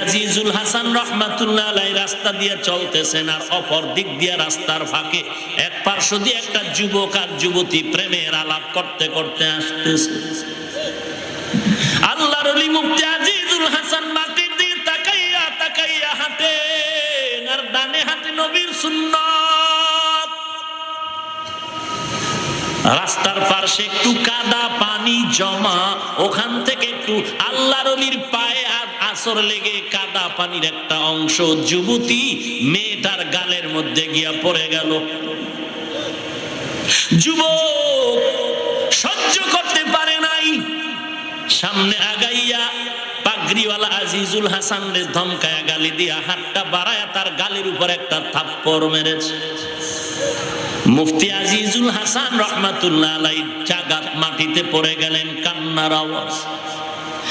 আজিজুল হাসান রহমাতুল্লাহ আলাই রাস্তা দিয়ে চলতেছেন আর অপর দিক দিয়ে রাস্তার ফাঁকে। এক পার্শ্ব দিয়ে একটা যুবক আর যুবতী প্রেমের আলাপ করতে করতে আসতেছে। আল্লাহর অলি মুফতি আজিজুল হাসান মাটির দিয়ে তাকাইয়া তাকাইয়া হাঁটেন আর ডানে হাঁটে নবীর সুন্নাত। রাস্তার পাশে একটু কাদা পানি জমা, ওখান থেকে একটু আল্লাহর অলির পায়ে আসর লেগে কাদা পানির একটা অংশ যুবতী মেয়েটার গালের মধ্যে গিয়া পড়ে গেল। যুবক সহ্য করতে পারে নাই। সামনে আগাইয়া পাগড়িওয়ালা আজিজুল হাসান রে ধমকায়া গালি দিয়া হাতটা বাড়ায়া তার গালের উপর একটা থাপ্পড় মেরেছে। মুফতি আজিজুল হাসান রহমাতুল্লাহ আলাই জাগাত মাটিতে পড়ে গেলেন, কান্নার আওয়াজ।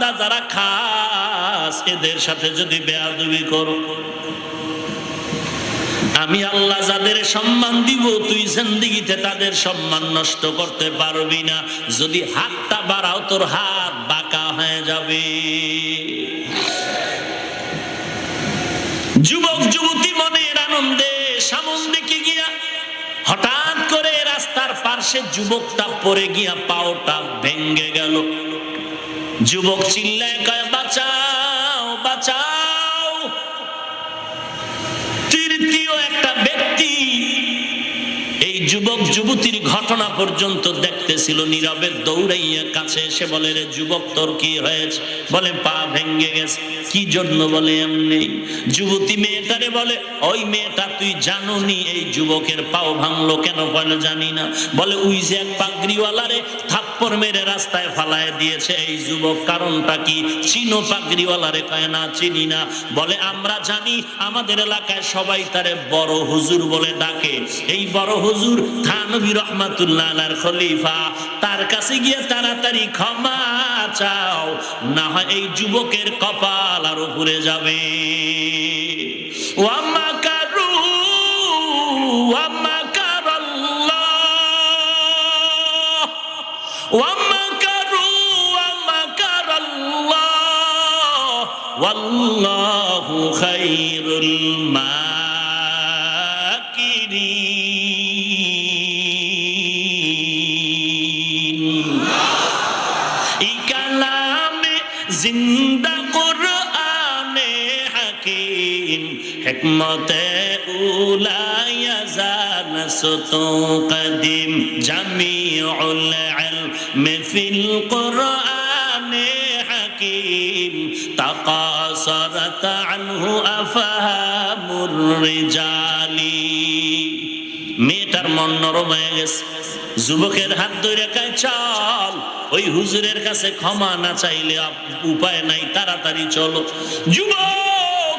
বান্দা যারা খাস, এদের সাথে যদি বেয়াদবি করো। আমি আল্লাহ যাদের সম্মান দিব, তুই জিন্দিগিতে তাদের সম্মান নষ্ট করতে পারবি না। যদি হাতটা বাড়াও, তোর হাত বাঁকা হয়ে যাবে। যুবক, যুবতী মনের আনন্দে সামন দিকে গিয়া হঠাৎ করে রাস্তার পার্শ্বে যুবকটা পড়ে গিয়া পাওটা ভেঙ্গে গেল। যুবক চিল্লায় কয়, বাঁচাও বাঁচাও। তৃতীয় একটা ব্যক্তি এই যুবক যুবতীর ঘটনা পর্যন্ত দেখতেছিল, নীরবে দৌড়াইয়া কাছে এসে বলে, রে যুবক, তোর কি হয়েছে? বলে, পা ভেঙ্গে গেছে। কি জন্য? বলে, এমনি। যুবতী মেয়েটারে বলে, ওই মেয়েটা তুই জানো নি এই যুবকের পাও ভাঙলো কেন? বলে জানি না। বলে, উই যে এক পাগড়িওয়ালারে থাপ্পড় মেরে রাস্তায় ফালায় দিয়েছে এই যুবক। কারণটা কি? চিনো পাগড়িওয়ালারে কয়, না, চিনি না। বলে, আমরা জানি, আমাদের এলাকায় সবাই তারে বড় হুজুর বলে ডাকে। এই বড় হুজুর থানবী রহমাতুল্লাহ আলার খলিফা। তার কাছে গিয়ে তাড়াতাড়ি ক্ষমা চাও, না হয় এই যুবকের কপাল আর উপরে যাবে। ওয়াম্মা ওয়াল্লাহু খাইরুল মাকিরিন এই কালামে জিন্দা কোরআনে হাকিম, হিকমতে উলায়া জানাসত কদিম, জামিউল ইলম ফিল কোরআনে হাকিম মেয়েটার মন নরম হয়ে গেছে। যুবকের হাত ধরে কায়, চল, ওই হুজুরের কাছে ক্ষমা না চাইলে উপায় নাই, তাড়াতাড়ি চলো। যুবক,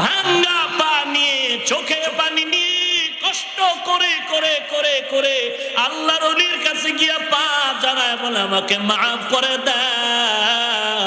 ভাঙ্গা পানি চোখে পানি নিয়ে কষ্ট করে করে করে করে আল্লাহর কাছে গিয়া পা জানায়, বলে, আমাকে মাফ করে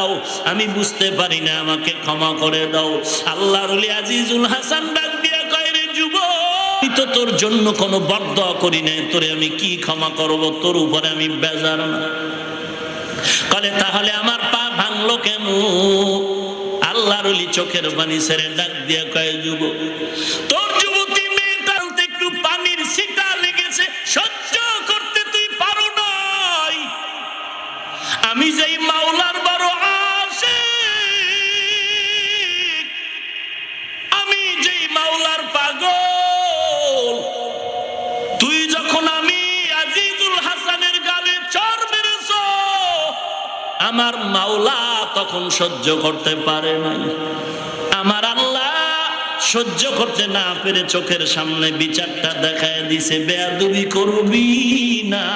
দাও। আমি বুঝতে পারি না, আমাকে ক্ষমা করে দাও। আল্লাহর অলি আজিজুল হাসান ডাক দিয়া কয় আমি তো তোর জন্য কোনো বদ্ধ করি নাই। তোরে আমি কি ক্ষমা করব? তোর উপরে আমি বেজার না। কলে, তাহলে আমার পা ভাঙলো কেন আল্লাহর চোখের পানি ছেড়ে ডাক দিয়ে কয়ে যুব তোর যুবতী মেয়েটার তো একটু পানির ছিটা লেগেছে। সহ্য করতে তুই পারো নাই। আমি যেই আমার মাওলা তখন সহ্য করতে পারে নাই। আমার আল্লাহ সহ্য করতে না পেরে চোখের সামনে বিচারটা দেখায় দিছে, বেয়াদুবি করবি না।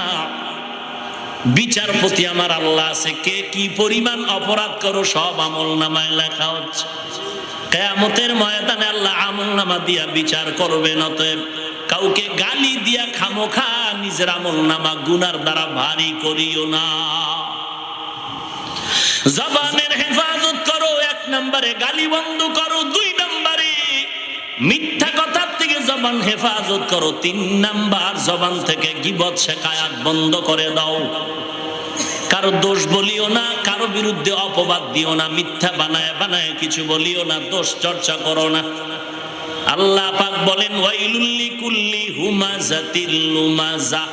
বিচারপতি আমার আল্লাহ আছে, কে কি পরিমাণ অপরাধ করো সব আমল নামায় লেখা হচ্ছে। কেয়ামতের ময়দানে আল্লাহ আমল নামা দিয়া বিচার করবেন, অতএব কাউকে গালি দিয়া খামোখা নিজের আমল নামা গুনার দ্বারা ভারী করিও না। জবানের হেফাজত করো, এক নম্বরে গালি বন্ধ করো, দুই নম্বরে মিথ্যা কথার থেকে জবান হেফাজত করো, তিন নাম্বার জবান থেকে গিবত, শেখায়াত বন্ধ করে দাও। কারও দোষ বলিও না, কারও বিরুদ্ধে অপবাদ দিও না, মিথ্যা বানায় বানায় কিছু বলিও না, দোষ চর্চা করো না। আল্লাহ পাক বলেন ওয়াইলুল্লি কুল্লি হুমাজাতিল লুমাজা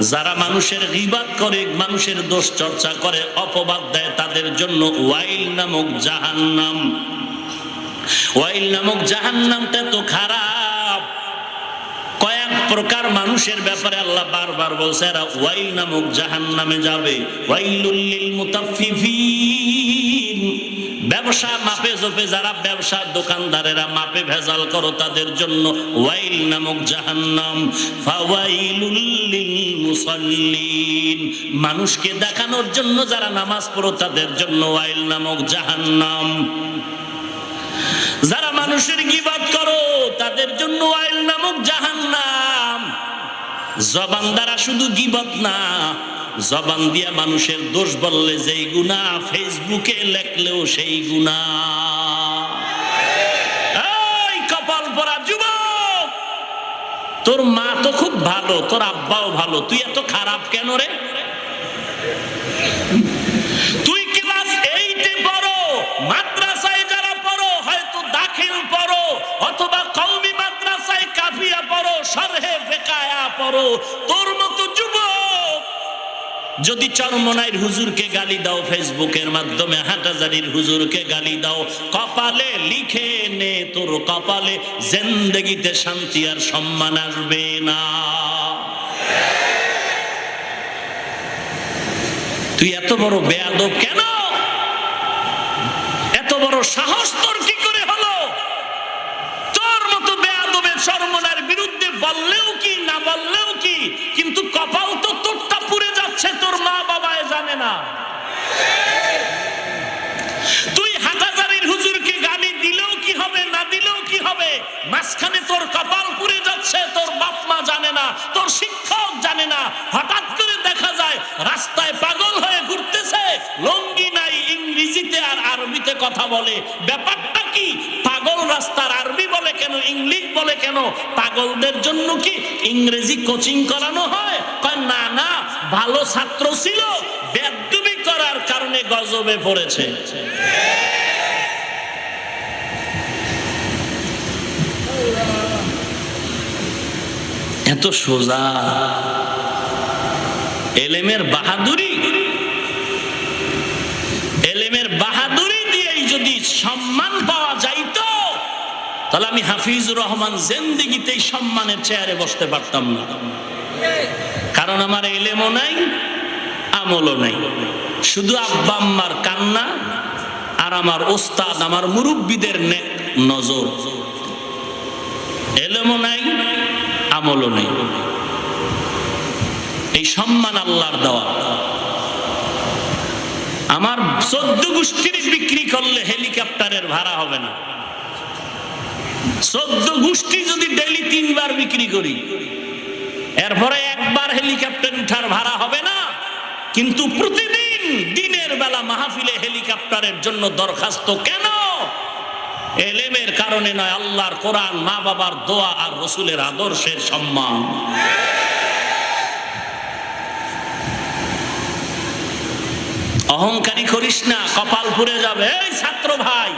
যারা মানুষের গিবাদ করে, মানুষের দোষ চর্চা করে, অপবাদ দেয়, তাদের জন্য ওয়াইল নামক জাহান্নাম। ওয়াইল নামক জাহান্নামটা তো খারাপ। কয়েক প্রকার মানুষের ব্যাপারে আল্লাহ বারবার বলছে, এরা ওয়াইল নামক জাহান্নামে যাবে। ওয়াইলুল লিল ব্যবসা, মাপে জোপে যারা ব্যবসা, দোকানদারেরা মাপে ভেজাল করো তাদের জন্য ওয়াইল নামক জাহান্নাম। মুসাল্লিন মানুষকে দেখানোর জন্য যারা নামাজ পড়ো তাদের জন্য ওয়াইল নামক জাহান্নাম। যারা মানুষের গিবাদ করো তাদের জন্য ওয়াইল নামক জাহান্নাম। জবান দ্বারা শুধু গিবত না জবান দিয়া মানুষের দোষ বললে যেই গুণা ফেসবুকে লেখলেও সেই গুণা তোর মা তো খুব ভালো, তোর আব্বাও ভালো, তুই এত খারাপ কেন রে? তুই ক্লাস এইটে পড়ো, মাদ্রাসায় যারা পড়ো, হয়তো দাখিল পড়ো, অথবা কওমি মাদ্রাসায় কাফিয়া পড়ো, সরহে বেকায়া পড়ো, তোর যুবক যদি চরমনাইর হুজুরকে গালি দাও ফেসবুকের মাধ্যমে, হাটাজারির হুজুরকে গালি দাও, কপালে লিখে নে তোর কপালে, জিন্দগিতে শান্তি আর সম্মান আসবে না। তুই এত বড় বেয়াদব কেন? এত বড় সাহস তোর কি করে হলো? তোর মতো বেয়াদবের সর্বনার বিরুদ্ধে বললেও কি, না বললেও কি, কিন্তু কপাল তো তোরটা পুড়ে যাচ্ছে তোর মা বাবায় জানে না। তুই হাটাজারির হুজুরকে গালি দিলেও কি হবে, না দিলেও কি হবে? মাঝখানে তোর কপাল পুড়ে যাচ্ছে, তোর বাপ মা জানে না, তোর শিক্ষক জানে না। হঠাৎ করে দেখা যায়, রাস্তায় পাগল হয়ে ঘুরতেছে, লঙ্গি নাই, ইংরেজিতে আর আরবিতে কথা বলে। ব্যাপারটা কি? পাগল রাস্তার আরবি বলে কেন, ইংলিশ বলে কেন? পাগলদের জন্য কি ইংরেজি কোচিং করানো হয়? না না ভালো ছাত্র ছিল, বেদবি করার কারণে গজবে পড়েছে। এত সোজা। এলেমের বাহাদুরি। এলেমের বাহাদুরি দিয়েই যদি সম্মান পাওয়া যাইত, তাহলে আমি হাফিজুর রহমান জেন্দিগিতেই সম্মানের চেয়ারে বসতে পারতাম না। কারণ আমার এলেমও নাই, আমলও নাই। শুধু আব্বা আম্মার কান্না আর আমার ওস্তাদ, আমার মুরব্বীদের নেক নজর। এলেমও নাই, আমলও নেই। এই সম্মান আল্লাহর দেওয়া। আমার চোদ্দ গোষ্ঠীর বিক্রি করলে হেলিকপ্টারের ভাড়া হবে না। চোদ্দ গোষ্ঠী যদি ডেলি তিনবার বিক্রি করি, এরপরে একবার হেলিকপ্টার উঠার ভাড়া হবে না। কিন্তু প্রতিদিন দিনের বেলা মাহফিলে হেলিকপ্টারের জন্য দরখাস্ত কেন? এলেমের কারণে নয়, আল্লাহর কোরআন, মা বাবার দোয়া আর রসুলের আদর্শের সম্মান। অহংকারী করিস না, কপাল পুড়ে যাবে। এই ছাত্র ভাই,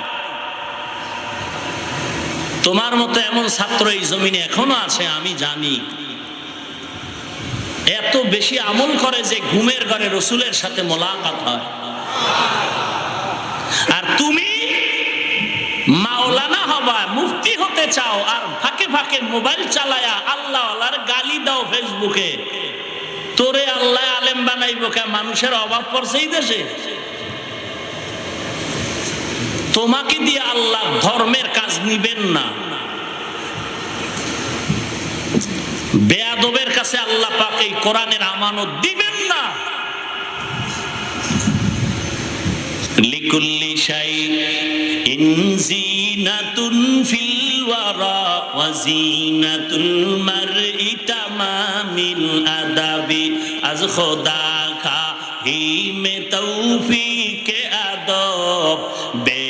তোমার মতো এমন ছাত্র এই জমিনে এখনও আছে, আমি জানি। এত বেশি আমল করে যে ঘুমের ঘরে রসুলের সাথে মোলাকাত হয়। আর তুমি মাওলানা হবা, মুফতি হতে চাও, আর ফাঁকে ফাঁকে মোবাইল চালায়া আল্লাহ আল্লাহর গালি দাও ফেসবুকে। তোরে আল্লাহ আলেম বানাইব কে, মানুষের অভাব পড়ছে এই দেশে। তোমাকে দিয়ে আল্লাহ ধর্মের কাজ নিবেন না বেয়াদবের কাছে আল্লাহ পাক এই কোরআনের আমানত দিবেন না। লিকুল্লি শাই ইন জিনাতুন ফিল ওয়ারা ওয়া জিনাতুল মারই তামামিল আদাবি। আজ খোদা খা হি মে তৌফিক আদব। বে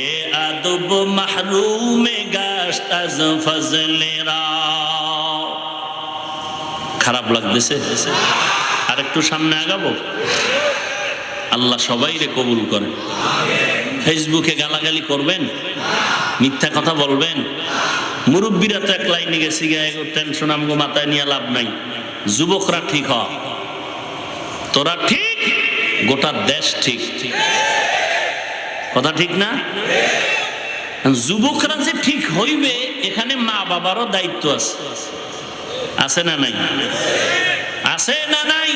আদব মাহরুম গাশত আজ ফজলে রা খারাপ লাগতেছে। আর একটু সামনে আগাবো? আল্লাহ সবাই রে কবুল করেন। ফেসবুকে গালাগালি করবেন, মিথ্যা কথা বলবেন। মুরব্বীরা তো এক লাইনে গেছি, গায়ে টেনশন আমগো মাথায় নিয়ে লাভ নাই। যুবকরা ঠিক হ। তোরা ঠিক, গোটা দেশ ঠিক। কথা ঠিক না? যুবকরা যে ঠিক হইবে, এখানে মা বাবারও দায়িত্ব আছে। আছে না নাই? আছে না নাই?